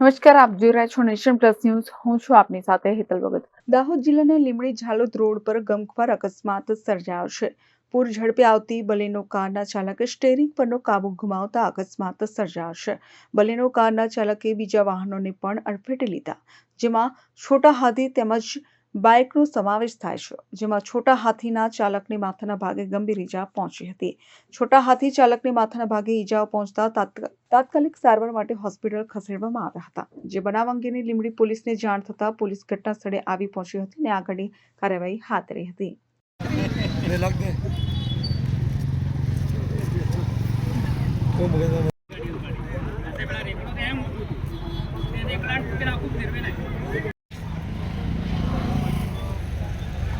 નમસ્કાર, આપ જોઈ રહ્યા છો નેશન પ્લસ ન્યૂઝ. હું છું આપની સાથે હેતલ ભગત. દાહોદ જિલ્લાના લીમડી ઝાલોદ રોડ પર ગમખ્વાર અકસ્માત સર્જાયો છે. પૂર ઝડપે આવતી બલેનો કારના ચાલકે સ્ટેરિંગ પરનો કાબુ ગુમાવતા અકસ્માત સર્જાયો છે. બલેનો કારના ચાલકે બીજા વાહનોને પણ અડફેટે લીધા, જેમાં છોટા હાથી તેમજ બાઇકનો સમાવેશ થાય છે જેમાં છોટા હાથીના ચાલકને માથાના ભાગે ગંભીર ઈજા પહોંચી હતી. છોટા હાથી ચાલકને માથાના ભાગે ઈજાઓ પહોંચતા તાત્કાલિક સારવાર માટે હોસ્પિટલ ખસેડવામાં આવ્યા હતા જે બનાવ અંગેની લીમડી પોલીસને જાણ થતાં પોલીસ ઘટના સ્થળે આવી પહોંચી હતી અને આગળની કાર્યવાહી હાથ ધરી હતી. ये